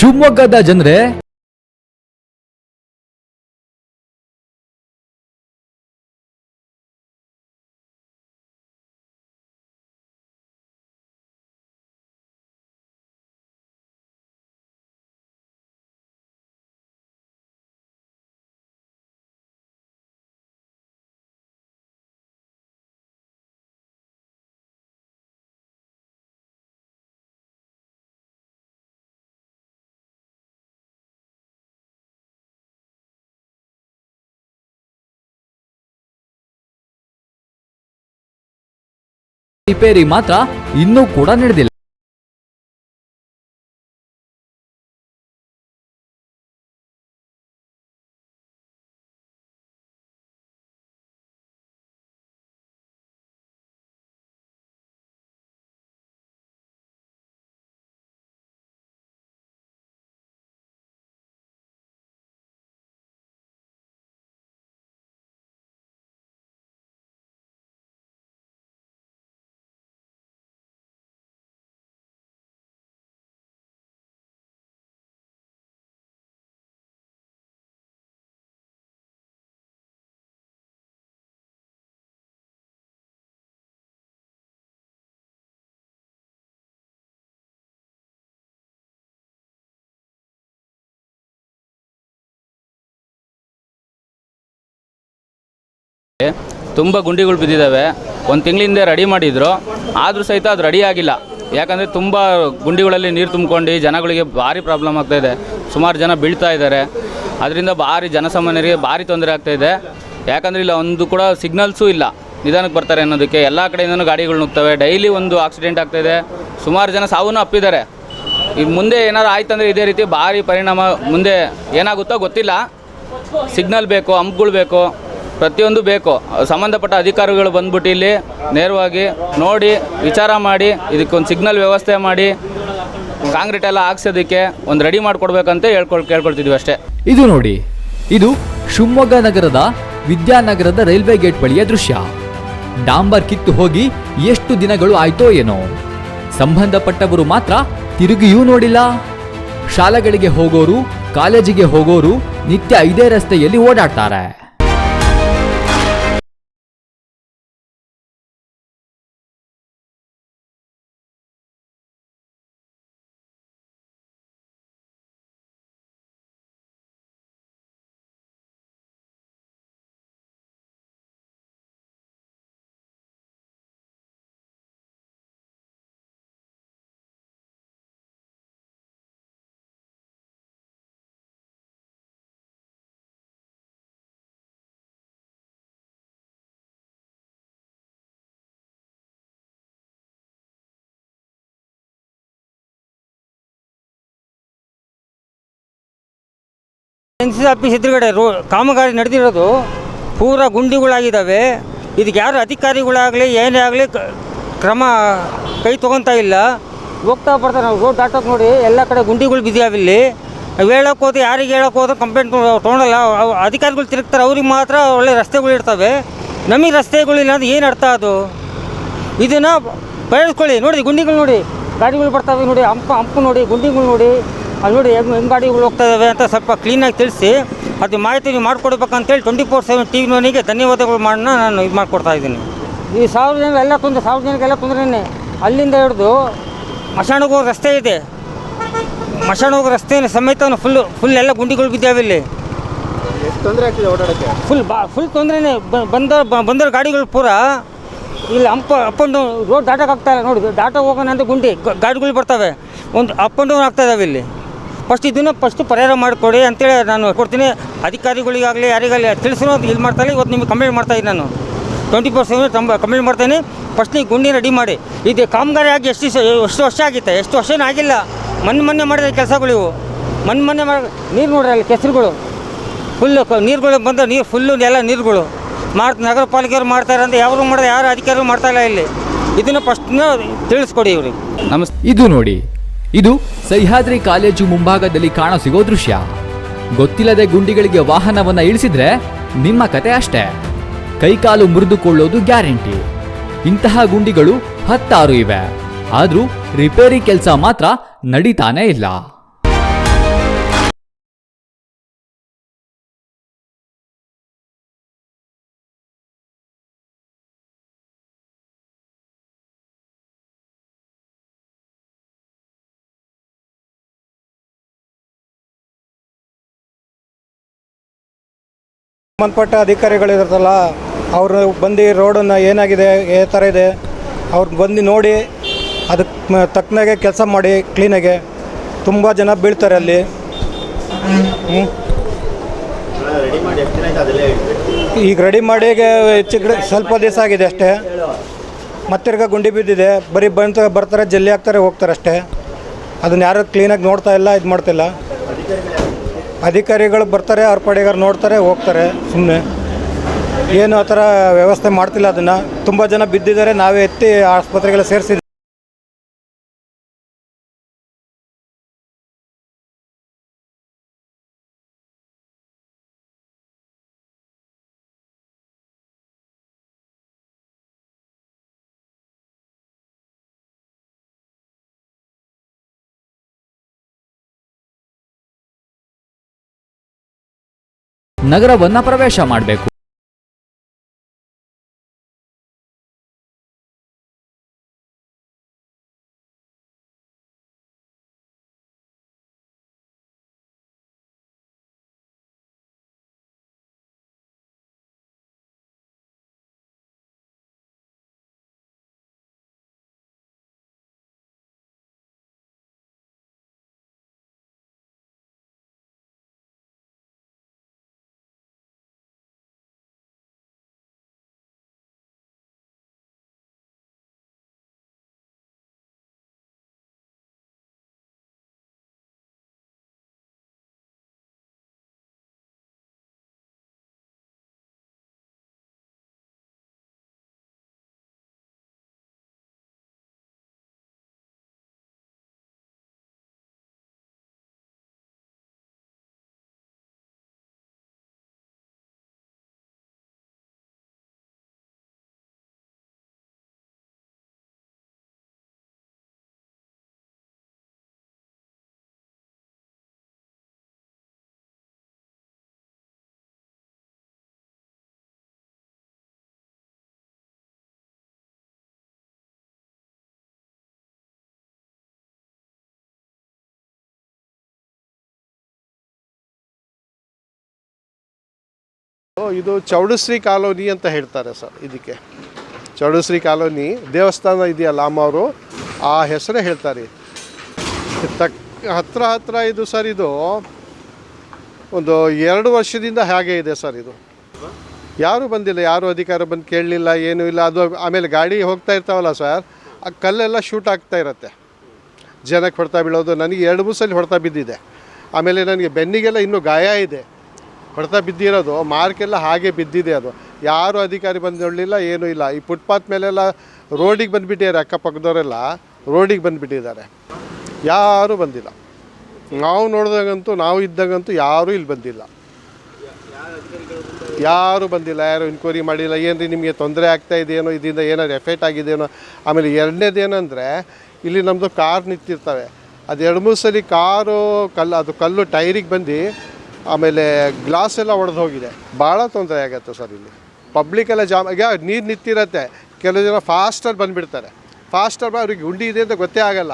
ಶಿವಮೊಗ್ಗದ ಜನರೇ ರಿಪೇರಿ ಮಾತ್ರ ಇನ್ನೂ ಕೂಡ ನಡೆದಿಲ್ಲ. ತುಂಬ ಗುಂಡಿಗಳು ಬಿದ್ದಿದ್ದಾವೆ. ಒಂದು ತಿಂಗಳಿಂದ ರೆಡಿ ಮಾಡಿದ್ರು. ಆದರೂ ಸಹಿತ ಅದು ರೆಡಿ ಆಗಿಲ್ಲ. ಯಾಕಂದರೆ ತುಂಬ ಗುಂಡಿಗಳಲ್ಲಿ ನೀರು ತುಂಬ್ಕೊಂಡು ಜನಗಳಿಗೆ ಭಾರಿ ಪ್ರಾಬ್ಲಮ್ ಆಗ್ತಾಯಿದೆ ಸುಮಾರು ಜನ ಬೀಳ್ತಾ ಇದ್ದಾರೆ. ಅದರಿಂದ ಭಾರಿ ಜನಸಾಮಾನ್ಯರಿಗೆ ಭಾರಿ ತೊಂದರೆ ಆಗ್ತಾಯಿದೆ ಯಾಕಂದರೆ ಇಲ್ಲ, ಒಂದು ಕೂಡ ಸಿಗ್ನಲ್ಸೂ ಇಲ್ಲ. ನಿಧಾನಕ್ಕೆ ಬರ್ತಾರೆ ಅನ್ನೋದಕ್ಕೆ. ಎಲ್ಲ ಕಡೆಯಿಂದನೂ ಗಾಡಿಗಳು ನುಗ್ತವೆ. ಡೈಲಿ ಒಂದು ಆಕ್ಸಿಡೆಂಟ್ ಆಗ್ತಾಯಿದೆ ಸುಮಾರು ಜನ ಸಾವನ್ನೂ ಅಪ್ಪಿದ್ದಾರೆ. ಈಗ ಮುಂದೆ ಏನಾದ್ರು ಆಯ್ತಂದರೆ ಇದೇ ರೀತಿ ಭಾರಿ ಪರಿಣಾಮ ಮುಂದೆ ಏನಾಗುತ್ತೋ ಗೊತ್ತಿಲ್ಲ. ಸಿಗ್ನಲ್ ಬೇಕು, ಹಂಪ್ಗಳು ಬೇಕು. ಪ್ರತಿಯೊಂದು ಬೇಕು. ಸಂಬಂಧಪಟ್ಟ ಅಧಿಕಾರಿಗಳು ಬಂದ್ಬಿಟ್ಟು ಇಲ್ಲಿ ನೇರವಾಗಿ ನೋಡಿ, ವಿಚಾರ ಮಾಡಿ, ಇದಕ್ಕೊಂದು ಸಿಗ್ನಲ್ ವ್ಯವಸ್ಥೆ ಮಾಡಿ, ಕಾಂಕ್ರೀಟ್ ಎಲ್ಲ ಹಾಕ್ಸೋದಕ್ಕೆ ಒಂದು ರೆಡಿ ಮಾಡಿಕೊಡ್ಬೇಕಂತ ಹೇಳ್ಕೊಳ್, ಕೇಳ್ಕೊಳ್ತಿದ್ವಿ ಅಷ್ಟೇ. ಇದು ನೋಡಿ, ಇದು ಶಿವಮೊಗ್ಗ ನಗರದ ವಿದ್ಯಾನಗರದ ರೈಲ್ವೆ ಗೇಟ್ ಬಳಿಯ ದೃಶ್ಯ. ಡಾಂಬರ್ ಕಿತ್ತು ಹೋಗಿ ಎಷ್ಟು ದಿನಗಳು ಆಯ್ತೋ ಏನೋ. ಸಂಬಂಧಪಟ್ಟವರು ಮಾತ್ರ ತಿರುಗಿಯೂ ನೋಡಿಲ್ಲ. ಶಾಲೆಗಳಿಗೆ ಹೋಗೋರು, ಕಾಲೇಜಿಗೆ ಹೋಗೋರು ನಿತ್ಯ ಇದೇ ರಸ್ತೆಯಲ್ಲಿ ಓಡಾಡ್ತಾರೆ. ಎನ್ ಸಿ ಆಫೀಸ್ ಎದುರುಗಡೆ ರೋ ಕಾಮಗಾರಿ ನಡೆದಿರೋದು ಪೂರ ಗುಂಡಿಗಳಾಗಿದ್ದಾವೆ. ಇದಕ್ಕೆ ಯಾರು ಅಧಿಕಾರಿಗಳಾಗಲಿ, ಏನೇ ಆಗಲಿ ಕ್ರಮ ಕೈ ತೊಗೊತಾ ಇಲ್ಲ. ಹೋಗ್ತಾ ಬರ್ತಾರೆ ನಾವು ರೋಡ್ ದಾಟೋಕೆ ನೋಡಿ ಎಲ್ಲ ಕಡೆ ಗುಂಡಿಗಳು ಬಿದ್ದಿಯಾವೆ ಇಲ್ಲಿ ನಾವು ಹೇಳೋಕೆ ಹೋದ್ರೆ ಯಾರಿಗೆ ಹೇಳೋಕೆ ಹೋದ್ರೆ ಕಂಪ್ಲೇಂಟ್ ತೊಗೊಳಲ್ಲ ಅಧಿಕಾರಿಗಳು ತಿರುಗ್ತಾರೆ, ಅವ್ರಿಗೆ ಮಾತ್ರ ಒಳ್ಳೆ ರಸ್ತೆಗಳು ಇರ್ತವೆ. ನಮಗೆ ರಸ್ತೆಗಳಿಲ್ಲ ಅಂದ್ರೆ ಏನು ಅರ್ಥ ಅದು? ಇದನ್ನು ಬಯಸ್ಕೊಳ್ಳಿ. ನೋಡಿ ಗುಂಡಿಗಳು ನೋಡಿ, ಗಾಡಿಗಳು ಬರ್ತಾವೆ ನೋಡಿ, ಹಂಪ ಹಂಪು ನೋಡಿ, ಗುಂಡಿಗಳು ನೋಡಿ. ಅಲ್ಲಿ ನೋಡಿ ಹೆಂಗೆ ಹೆಂಗೆ ಗಾಡಿಗಳು ಹೋಗ್ತಾ ಇದ್ದಾವೆ ಅಂತ ಸ್ವಲ್ಪ ಕ್ಲೀನಾಗಿ ತಿಳಿಸಿ ಅದು ಮಾಹಿತಿ ನೀವು ಮಾಡಿಕೊಡ್ಬೇಕಂತೇಳಿ ಟ್ವೆಂಟಿ ಫೋರ್ ಸೆವೆನ್ ಟಿ ವಿನವನಿಗೆ ಧನ್ಯವಾದಗಳು ಮಾಡೋಣ ನಾನು ಇದು ಮಾಡಿಕೊಡ್ತಾ ಇದ್ದೀನಿ. ಈ ಸಾವಿರ ಜನ ಎಲ್ಲ ತೊಂದರೆ ಸಾವಿರ ಜನಕ್ಕೆಲ್ಲ ತೊಂದರೆನೇ ಅಲ್ಲಿಂದ ಹಿಡಿದು ಮಶಾಣಕ್ಕೆ ರಸ್ತೆ ಇದೆ. ಮಶಾಣ ರಸ್ತೆಯ ರಸ್ತೆ ಸಮೇತ ಫುಲ್ ಫುಲ್ ಎಲ್ಲ ಗುಂಡಿಗಳು ಬಿದ್ದಾವೆ ಇಲ್ಲಿ. ತೊಂದರೆ ಆಗ್ತಿದೆ ಓಡಾಡೋಕ್ಕೆ? ಫುಲ್ ಬಾ ಫುಲ್ ತೊಂದರೆನೇ ಬಂದ ಬಂದರ ಗಾಡಿಗಳು ಪೂರ ಇಲ್ಲಿ ಅಂಪ ಅಪ್ ಆ್ಯಂಡ್ ಡೌನ್ ರೋಡ್ ದಾಟಕ್ಕೆ ಆಗ್ತಾರೆ ನೋಡಿ ದಾಟ ಹೋಗೋಣ ಅಂತ ಗುಂಡಿ ಗಾಡಿಗಳು ಬರ್ತವೆ. ಒಂದು ಅಪ್ ಆ್ಯಂಡ್ ಡೌನ್ ಆಗ್ತಾ ಇದಾವೆ ಇಲ್ಲಿ. ಫಸ್ಟ್ ಇದನ್ನು ಫಸ್ಟ್ ಪರಿಹಾರ ಮಾಡಿಕೊಡಿ ಅಂತೇಳಿ ನಾನು ಕೊಡ್ತೀನಿ. ಅಧಿಕಾರಿಗಳಿಗಾಗಲಿ, ಯಾರಿಗಾಗಲಿ ತಿಳಿಸಿರೋ ಇಲ್ಲಿ. ಮಾಡ್ತಾರೆ ಇವತ್ತು ನಿಮಗೆ ಕಂಪ್ಲೇಂಟ್ ಮಾಡ್ತಾ ಇದ್ದೀನಿ ನಾನು. ಟ್ವೆಂಟಿ ಪರ್ಸೆಂಟ್ ತುಂಬ ಕಂಪ್ಲೇಂಟ್ ಮಾಡ್ತೀನಿ. ಫಸ್ಟ್ ನೀವು ಗುಂಡಿ ರೆಡಿ ಮಾಡಿ. ಇದು ಕಾಮಗಾರಿ ಆಗಿ ಎಷ್ಟು ಎಷ್ಟು ವರ್ಷ ಆಗಿತ್ತೆ ಎಷ್ಟು ವರ್ಷನೂ ಆಗಿಲ್ಲ. ಮೊನ್ನೆ ಮೊನ್ನೆ ಮಾಡಿದ ಕೆಲಸಗಳು ಇವು. ಮೊನ್ನೆ ಮೊನ್ನೆ ಮಾಡಿ, ನೀರು ನೋಡ್ರಿ ಅಲ್ಲಿ ಕೆಸರುಗಳು. ಫುಲ್ಲು ನೀರುಗಳು ಬಂದ ನೀರು ಫುಲ್ಲು ಎಲ್ಲ ನೀರುಗಳು. ಮಾಡ್ ನಗರ ಪಾಲಿಕೆಯವ್ರು ಮಾಡ್ತಾರೆ ಅಂತ ಯಾರು ಮಾಡಿದ್ರೆ ಯಾರು ಅಧಿಕಾರಿಗಳು ಮಾಡ್ತಾ ಇಲ್ಲ ಇಲ್ಲಿ. ಇದನ್ನು ಫಸ್ಟ್ನ ತಿಳಿಸ್ಕೊಡಿ ಇವ್ರಿಗೆ. ನಮಸ್ತೆ ಇದು ನೋಡಿ ಇದು ಸಹ್ಯಾದ್ರಿ ಕಾಲೇಜು ಮುಂಭಾಗದಲ್ಲಿ ಕಾಣಸಿಗೋ ದೃಶ್ಯ. ಗೊತ್ತಿಲ್ಲದೆ ಗುಂಡಿಗಳಿಗೆ ವಾಹನವನ್ನ ಇಳಿಸಿದ್ರೆ ನಿಮ್ಮ ಕತೆ ಅಷ್ಟೇ. ಕೈಕಾಲು ಮುರಿದುಕೊಳ್ಳೋದು ಗ್ಯಾರಂಟಿ. ಇಂತಹ ಗುಂಡಿಗಳು ಹತ್ತಾರು ಇವೆ. ಆದರೂ ರಿಪೇರಿ ಕೆಲಸ ಮಾತ್ರ ನಡೀತಾನೇ ಇಲ್ಲ. ಸಂಬಂಧಪಟ್ಟ ಅಧಿಕಾರಿಗಳಿರುತ್ತಲ್ಲ ಅವರು ಬಂದು ರೋಡನ್ನು ಏನಾಗಿದೆ ಯಾವ ಥರ ಇದೆ, ಅವ್ರು ಬಂದು ನೋಡಿ ಅದಕ್ಕೆ ತಕ್ಕನಾಗೆ ಕೆಲಸ ಮಾಡಿ ಕ್ಲೀನಾಗೆ ತುಂಬ ಜನ ಬೀಳ್ತಾರೆ ಅಲ್ಲಿ. ಈಗ ರೆಡಿ ಮಾಡಿ ಹೆಚ್ಚು ಸ್ವಲ್ಪ ದಿವಸ ಆಗಿದೆ ಅಷ್ಟೇ. ಮತ್ತಿರ್ಗ ಗುಂಡಿ ಬಿದ್ದಿದೆ, ಬರೀ ಬಂತ ಬರ್ತಾರೆ, ಜಲ್ಲಿ ಹಾಕ್ತಾರೆ, ಹೋಗ್ತಾರೆ ಅಷ್ಟೇ. ಅದನ್ನ ಯಾರು ಕ್ಲೀನಾಗಿ ನೋಡ್ತಾ ಇಲ್ಲ, ಇದು ಮಾಡ್ತಿಲ್ಲ. ಅಧಿಕಾರಿಗಳು ಬರ್ತಾರೆ ಅವ್ರ ಪಡೆಗಾರ ನೋಡ್ತಾರೆ, ಹೋಗ್ತಾರೆ ಸುಮ್ಮನೆ ಏನು ಆ ಥರ ವ್ಯವಸ್ಥೆ ಮಾಡ್ತಿಲ್ಲ ಅದನ್ನು. ತುಂಬ ಜನ ಬಿದ್ದಿದ್ದಾರೆ, ನಾವೇ ಎತ್ತಿ ಆಸ್ಪತ್ರೆಗೆಲ್ಲ ಸೇರಿಸಿದ್ವಿ ನಗರವನ್ನ ಪ್ರವೇಶ ಮಾಡಬೇಕು. ಇದು ಚೌಡಶ್ರೀ ಕಾಲೋನಿ ಅಂತ ಹೇಳ್ತಾರೆ ಸರ್ ಇದಕ್ಕೆ. ಚೌಡಶ್ರೀ ಕಾಲೋನಿ ದೇವಸ್ಥಾನ ಇದೆಯಲ್ಲ ಅಮ್ಮವರು ಆ ಹೆಸರೇ ಹೇಳ್ತಾರೆ. ತಕ್, ಹತ್ರ ಹತ್ರ ಇದು ಸರ್ ಇದು ಒಂದು ಎರಡು ವರ್ಷದಿಂದ ಹಾಗೆ ಇದೆ ಸರ್ ಇದು. ಯಾರೂ ಬಂದಿಲ್ಲ, ಯಾರೂ ಅಧಿಕಾರ ಬಂದು ಕೇಳಲಿಲ್ಲ, ಏನೂ ಇಲ್ಲ. ಅದು ಆಮೇಲೆ ಗಾಡಿ ಹೋಗ್ತಾ ಇರ್ತಾವಲ್ಲ ಸರ್, ಆ ಕಲ್ಲೆಲ್ಲ ಶೂಟ್ ಆಗ್ತಾ ಇರತ್ತೆ. ಜನಕ್ಕೆ ಹೊಡ್ತಾ ಬೀಳೋದು, ನನಗೆ ಎರಡು ಸಲ ಹೊಡ್ತಾ ಬಿದ್ದಿದೆ. ಆಮೇಲೆ ನನಗೆ ಬೆನ್ನಿಗೆಲ್ಲ ಇನ್ನೂ ಗಾಯ ಇದೆ. ಹೊಡ್ತಾ ಬಿದ್ದಿರೋದು ಮಾರ್ಕೆಲ್ಲ ಹಾಗೆ ಬಿದ್ದಿದೆ ಅದು. ಯಾರು ಅಧಿಕಾರಿ ಬಂದು ನೋಡಲಿಲ್ಲ, ಏನೂ ಇಲ್ಲ. ಈ ಫುಟ್ಪಾತ್ ಮೇಲೆಲ್ಲ ರೋಡಿಗೆ ಬಂದುಬಿಟ್ಟಿದ್ದಾರೆ ಅಕ್ಕಪಕ್ಕದವರೆಲ್ಲ. ರೋಡಿಗೆ ಬಂದುಬಿಟ್ಟಿದ್ದಾರೆ. ಯಾರೂ ಬಂದಿಲ್ಲ. ನಾವು ನೋಡಿದಾಗಂತೂ, ನಾವು ಇದ್ದಾಗಂತೂ ಯಾರೂ ಇಲ್ಲಿ ಬಂದಿಲ್ಲ. ಯಾರು ಬಂದಿಲ್ಲ, ಯಾರು ಇನ್ಕ್ವೈರಿ ಮಾಡಿಲ್ಲ. ಏನು ರೀ ನಿಮಗೆ ತೊಂದರೆ ಆಗ್ತಾ ಇದೆಯೇನೋ, ಇದರಿಂದ ಏನಾದ್ರು ಎಫೆಕ್ಟ್ ಆಗಿದೆಯೇನೋ? ಆಮೇಲೆ ಎರಡನೇದು ಏನಂದರೆ, ಇಲ್ಲಿ ನಮ್ಮದು ಕಾರ್ ನಿಂತಿರ್ತವೆ. ಅದು ಎರಡು ಮೂರು ಸಲ ಕಾರು ಕಲ್ಲು, ಅದು ಕಲ್ಲು ಟೈರಿಗೆ ಬಂದು ಆಮೇಲೆ ಗ್ಲಾಸ್ ಎಲ್ಲ ಒಡೆದು ಹೋಗಿದೆ ಭಾಳ ತೊಂದರೆ ಆಗತ್ತೆ ಸರ್ ಇಲ್ಲಿ. ಪಬ್ಲಿಕ್ ಎಲ್ಲ ಜಾಮ್, ಈಗ ನೀರು ನಿಂತಿರತ್ತೆ. ಕೆಲವು ಜನ ಫಾಸ್ಟಲ್ಲಿ ಬಂದುಬಿಡ್ತಾರೆ. ಫಾಸ್ಟಲ್ಲಿ ಅವ್ರಿಗೆ ಗುಂಡಿ ಇದೆ ಅಂತ ಗೊತ್ತೇ ಆಗಲ್ಲ.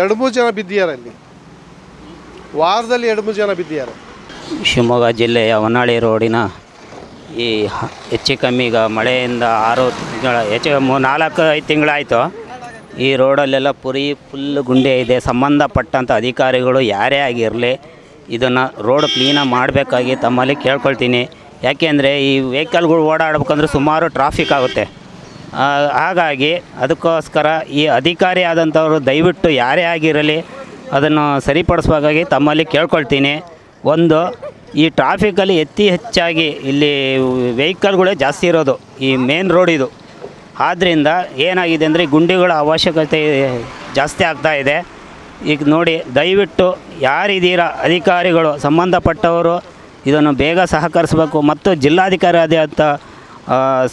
ಎರಡು ಮೂರು ಜನ ಬಿದ್ದಿದ್ದಾರೆ ಅಲ್ಲಿ. ವಾರದಲ್ಲಿ ಎರಡು ಮೂರು ಜನ ಬಿದ್ದಿದ್ದಾರೆ. ಶಿವಮೊಗ್ಗ ಜಿಲ್ಲೆಯ ಹೊನ್ನಾಳಿ ರೋಡಿನ ಈ ಹೆಚ್ಚು ಕಮ್ಮಿ ಈಗ ಮಳೆಯಿಂದ ಆರು ತಿಂಗಳ, ಹೆಚ್ಚು ನಾಲ್ಕು, ಐದು ತಿಂಗಳಾಯಿತು. ಈ ರೋಡಲ್ಲೆಲ್ಲ ಪುರಿ ಫುಲ್ ಗುಂಡಿ ಇದೆ. ಸಂಬಂಧಪಟ್ಟಂಥ ಅಧಿಕಾರಿಗಳು ಯಾರೇ ಆಗಿರಲಿ ಇದನ್ನು ರೋಡ್ ಕ್ಲೀನಾಗಿ ಮಾಡಬೇಕಾಗಿ ತಮ್ಮಲ್ಲಿ ಕೇಳ್ಕೊಳ್ತೀನಿ. ಯಾಕೆಂದರೆ ಈ ವೆಹಿಕಲ್ಗಳು ಓಡಾಡ್ಬೇಕಂದ್ರೆ ಸುಮಾರು ಟ್ರಾಫಿಕ್ ಆಗುತ್ತೆ. ಹಾಗಾಗಿ ಅದಕ್ಕೋಸ್ಕರ ಈ ಅಧಿಕಾರಿ ಆದಂಥವರು ದಯವಿಟ್ಟು ಯಾರೇ ಆಗಿರಲಿ ಅದನ್ನು ಸರಿಪಡಿಸ್ಬೇಕಾಗಿ ತಮ್ಮಲ್ಲಿ ಕೇಳ್ಕೊಳ್ತೀನಿ. ಒಂದು, ಈ ಟ್ರಾಫಿಕಲ್ಲಿ ಅತಿ ಹೆಚ್ಚಾಗಿ ಇಲ್ಲಿ ವೆಹಿಕಲ್ಗಳೇ ಜಾಸ್ತಿ ಇರೋದು, ಈ ಮೇನ್ ರೋಡ್ ಇದು. ಆದ್ದರಿಂದ ಏನಾಗಿದೆ ಅಂದರೆ ಗುಂಡಿಗಳ ಅವಶ್ಯಕತೆ ಜಾಸ್ತಿ ಆಗ್ತಾ ಇದೆ. ಈಗ ನೋಡಿ, ದಯವಿಟ್ಟು ಯಾರಿದ್ದೀರಾ ಅಧಿಕಾರಿಗಳು, ಸಂಬಂಧಪಟ್ಟವರು, ಇದನ್ನು ಬೇಗ ಸಹಕರಿಸಬೇಕು ಮತ್ತು ಜಿಲ್ಲಾಧಿಕಾರಿ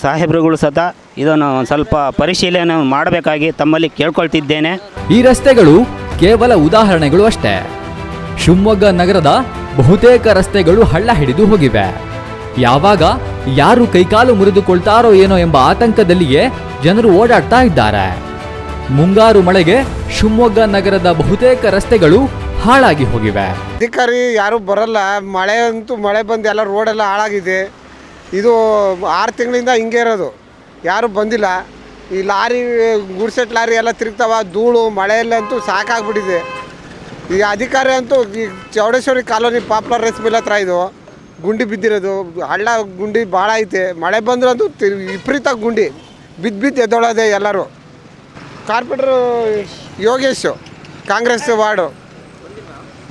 ಸಾಹೇಬ್ರುಗಳು ಸತ ಇದನ್ನು ಸ್ವಲ್ಪ ಪರಿಶೀಲನೆ ಮಾಡಬೇಕಾಗಿ ತಮ್ಮಲ್ಲಿ ಕೇಳ್ಕೊಳ್ತಿದ್ದೇನೆ. ಈ ರಸ್ತೆಗಳು ಕೇವಲ ಉದಾಹರಣೆಗಳು ಅಷ್ಟೇ. ಶಿವಮೊಗ್ಗ ನಗರದ ಬಹುತೇಕ ರಸ್ತೆಗಳು ಹಳ್ಳ ಹಿಡಿದು ಹೋಗಿವೆ. ಯಾವಾಗ ಯಾರು ಕೈಕಾಲು ಮುರಿದುಕೊಳ್ತಾರೋ ಏನೋ ಎಂಬ ಆತಂಕದಲ್ಲಿಯೇ ಜನರು ಓಡಾಡ್ತಾ ಇದ್ದಾರೆ. ಮುಂಗಾರು ಮಳೆಗೆ ಶಿವಮೊಗ್ಗ ನಗರದ ಬಹುತೇಕ ರಸ್ತೆಗಳು ಹಾಳಾಗಿ ಹೋಗಿವೆ. ಅಧಿಕಾರಿ ಯಾರು ಬರಲ್ಲ. ಮಳೆ ಅಂತೂ ಮಳೆ ಬಂದು ಎಲ್ಲ ರೋಡೆಲ್ಲ ಹಾಳಾಗಿದೆ. ಇದು ಆರು ತಿಂಗಳಿಂದ ಹಿಂಗೆ ಇರೋದು. ಯಾರೂ ಬಂದಿಲ್ಲ. ಈ ಲಾರಿ, ಗುಡ್ಸೆಟ್ ಲಾರಿ ಎಲ್ಲ ತಿರುಗ್ತಾವ, ಧೂಳು ಮಳೆಯಲ್ಲಂತೂ ಸಾಕಾಗ್ಬಿಟ್ಟಿದೆ. ಈ ಅಧಿಕಾರಿ ಅಂತೂ ಈ Chowdeshwari colony popular rice mill ಹತ್ರ ಇದು. ಗುಂಡಿ ಬಿದ್ದಿರೋದು. ಹಳ್ಳ ಗುಂಡಿ ಭಾಳ ಐತೆ. ಮಳೆ ಬಂದ್ರಂತೂ ವಿಪರೀತ ಗುಂಡಿ. ಬಿದ್ದು ಬಿದ್ದು ಎದ್ದೊಳೋದೆ ಎಲ್ಲರೂ. Corporator Yogesh Congress ward.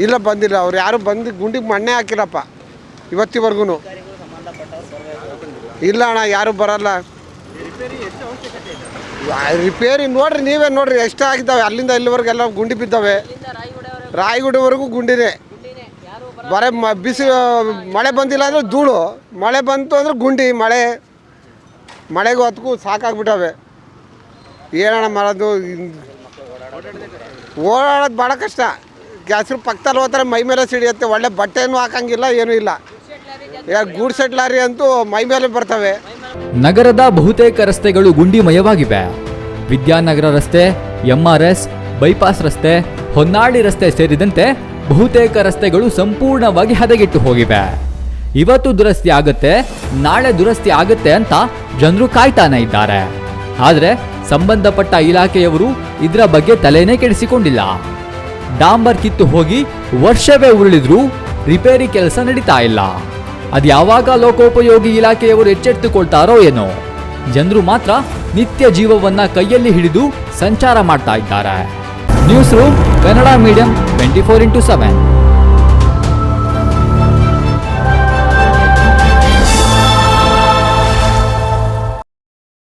ಇಲ್ಲ, ಬಂದಿಲ್ಲ. ಅವ್ರು ಯಾರು ಬಂದು ಗುಂಡಿಗೆ ಮಣ್ಣೆ ಹಾಕಿಲ್ಲಪ್ಪ. ಇವತ್ತಿವರೆಗೂ ಇಲ್ಲ ಅಣ್ಣ, ಯಾರು ಬರಲ್ಲ. ರಿಪೇರಿ ನೋಡ್ರಿ, ನೀವೇ ನೋಡ್ರಿ. ಎಷ್ಟು ಆಗಿದ್ದಾವೆ? ಅಲ್ಲಿಂದ ಇಲ್ಲಿವರೆಗೂ ಎಲ್ಲ ಗುಂಡಿ ಬಿದ್ದಾವೆ. ರಾಯಗುಡಿವರೆಗೂ ಗುಂಡಿನೇ. ಬರೀ ಮ, ಬಿಸಿ, ಮಳೆ ಬಂದಿಲ್ಲ ಅಂದರೆ ಧೂಳು. ಮಳೆ ಬಂತು ಅಂದರೆ ಗುಂಡಿ, ಮಳೆ. ಮಳೆಗೂ ಅದಕ್ಕೂ ಸಾಕಾಗ್ಬಿಟ್ಟವೆ. ಏನಣ್ಣ ಮಾಡೋದು? ಓಡಾಡೋದು ಭಾಳ ಕಷ್ಟ. ಗ್ಯಾಸ್ರು ಪಕ್ಕದಲ್ಲಿ ಹೋಗ್ತಾರೆ ಮೈ ಮೇಲೆ ಸಿಡಿಯುತ್ತೆ, ಒಳ್ಳೆ ಬಟ್ಟೆನೂ ಹಾಕಂಗಿಲ್ಲ, ಏನೂ ಇಲ್ಲ. ಈಗ ಗೂಡ್ಸೆಟ್ ಲಾರಿ ಅಂತೂ ಮೈ ಮೇಲೆ ಬರ್ತವೆ. ನಗರದ ಬಹುತೇಕ ರಸ್ತೆಗಳು ಗುಂಡಿಮಯವಾಗಿವೆ. ವಿದ್ಯಾನಗರ ರಸ್ತೆ, ಎಂಆರ್ಎಸ್, ಬೈಪಾಸ್ ರಸ್ತೆ, ಹೊನ್ನಾಳಿ ರಸ್ತೆ ಸೇರಿದಂತೆ ಬಹುತೇಕ ರಸ್ತೆಗಳು ಸಂಪೂರ್ಣವಾಗಿ ಹದಗೆಟ್ಟು ಹೋಗಿವೆ. ಇವತ್ತು ದುರಸ್ತಿ ಆಗುತ್ತೆ, ನಾಳೆ ದುರಸ್ತಿ ಆಗುತ್ತೆ ಅಂತ ಜನರು ಕಾಯ್ತಾನೆ ಇದ್ದಾರೆ. ಆದರೆ ಸಂಬಂಧಪಟ್ಟ ಇಲಾಖೆಯವರು ಇದರ ಬಗ್ಗೆ ತಲೆನೇ ಕೆಡಿಸಿಕೊಂಡಿಲ್ಲ. ಡಾಂಬರ್ ಕಿತ್ತು ಹೋಗಿ ವರ್ಷವೇ ಉರುಳಿದ್ರೂ ರಿಪೇರಿ ಕೆಲಸ ನಡೀತಾ ಇಲ್ಲ. ಅದು ಯಾವಾಗ ಲೋಕೋಪಯೋಗಿ ಇಲಾಖೆಯವರು ಎಚ್ಚೆತ್ತುಕೊಳ್ತಾರೋ ಏನೋ. ಜನರು ಮಾತ್ರ ನಿತ್ಯ ಜೀವವನ್ನ ಕೈಯಲ್ಲಿ ಹಿಡಿದು ಸಂಚಾರ ಮಾಡ್ತಾ ಇದ್ದಾರೆ. News room Kannada medium twenty four into seven